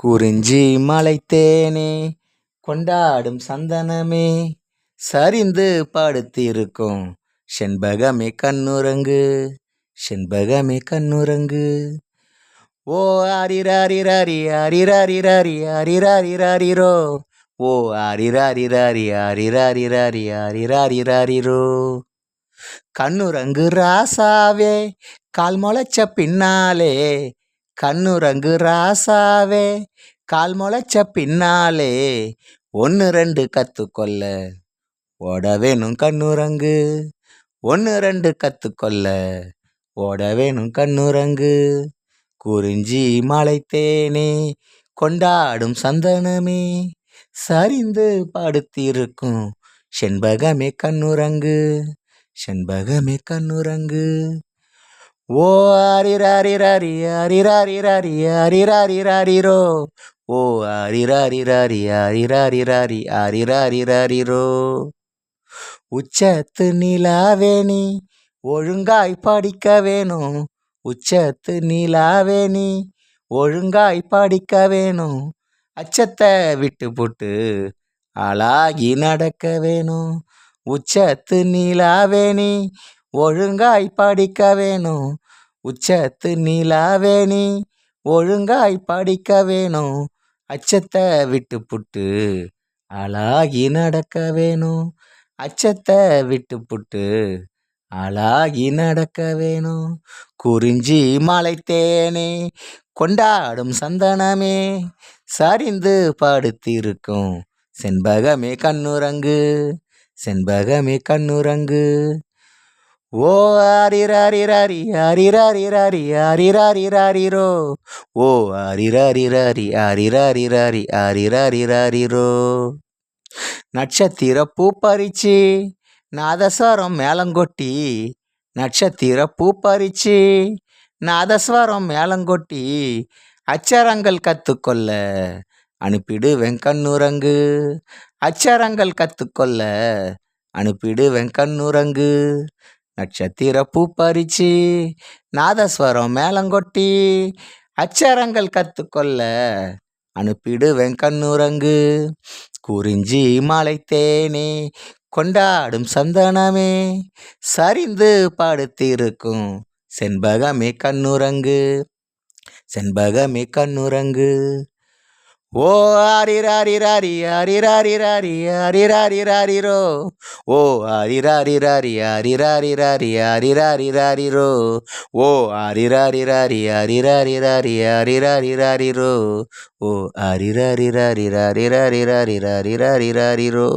குறிஞ்சி மலைத்தேனே கொண்டாடும் சந்தனமே சரிந்து படுத்திருக்கும். செண்பகமே கண்ணுரங்கு செண்பகமே கண்ணுரங்கு ஓ ஆரிராரிராரி ஆரிராரிராரி ஆரிராரிராரிரோ ஓ ஆரிராரிராரி ஆரிராரிராரி ஆரிராரிராரிரோ கண்ணுரங்கு ராசாவே கால் முளைச்ச பின்னாலே கண்ணுரங்கு ராசாவே கால் முளைச்ச பின்னாலே ஒன்று ரெண்டு கற்றுக்கொள்ள ஓட வேணும் கண்ணுரங்கு ஒன்று ரெண்டு கற்றுக்கொள்ள ஓட வேணும் கண்ணுரங்கு குறிஞ்சி மலைத்தேனே கொண்டாடும் சந்தனமே சரிந்து படுத்திருக்கும் செண்பகமே கண்ணுரங்கு செண்பகமே கண்ணுரங்கு ஓ ஆரிராரிராரி ஆரிராரிராரி ஆரிராரிராரிரோ ஓ ஆரிராரிராரி ஆரிராரிராரி ஆரிராரிராரிரோ உச்சத்து நிலாவேணி ஒழுங்காய் படிக்க வேணும் உச்சத்து நிலாவேணி ஒழுங்காய் படிக்க வேணும் அச்சத்தை விட்டு போட்டு அழாகி நடக்க வேணும் உச்சத்து நிலாவேணி ஒழுங்காய் படிக்க வேணும். உச்சத்து நிலாவேணி ஒழுங்காய் படிக்க வேணும். அச்சத்தை விட்டு புட்டு அழாகி நடக்க வேணும். அச்சத்தை விட்டு புட்டு அழாகி நடக்க வேணும். குறிஞ்சி மலைத்தேனே கொண்டாடும் சந்தனமே சரிந்து படுத்திருக்கும். செண்பகமே கண்ணுரங்கு செண்பகமே கண்ணுரங்கு ஓ ஆரிராரிராரி ஆரிராரிராரி ஆரிராரிராரிரோ ஓ ஆரிராரிராரி ஆரிராரிராரி ஆரிராரிராரிரோ நட்சத்திர பூ பறிச்சு நாதஸ்வரம் மேலங்கொட்டி நட்சத்திர பூ பறிச்சு நாதஸ்வரம் மேலங்கொட்டி அச்சரங்கள் கற்றுக்கொள்ள அனுப்பிடு வெங்கண்ணுரங்கு. அச்சரங்கள் கற்றுக்கொள்ள அனுப்பிடு வெங்கண்ணுரங்கு. நட்சத்திர பூ பறிச்சு நாதஸ்வரம் மேலங்கொட்டி அச்சரங்கள் கற்றுக்கொள்ள அனுப்பிடுவேன் கண்ணுரங்கு. குறிஞ்சி மாலை தேனே கொண்டாடும் சந்தனமே சரிந்து பாடுத்திருக்கும் செண்பகமே கண்ணுரங்கு. செண்பகமே கண்ணுரங்கு. ஓ ஆரிராரிராரி ஆரிராரிராரி ஆரிராரிராரிரோ ஓ ஆரிராரிராரி ஆரிராரிராரி ஆரிராரிராரிரோ ஓ ஆரிராரிராரி ஆரிராரிராரி ஆரிராரிராரிரோ ஓ ஆரிராரிராரி ராரிராரிராரி ராரிராரிராரிரோ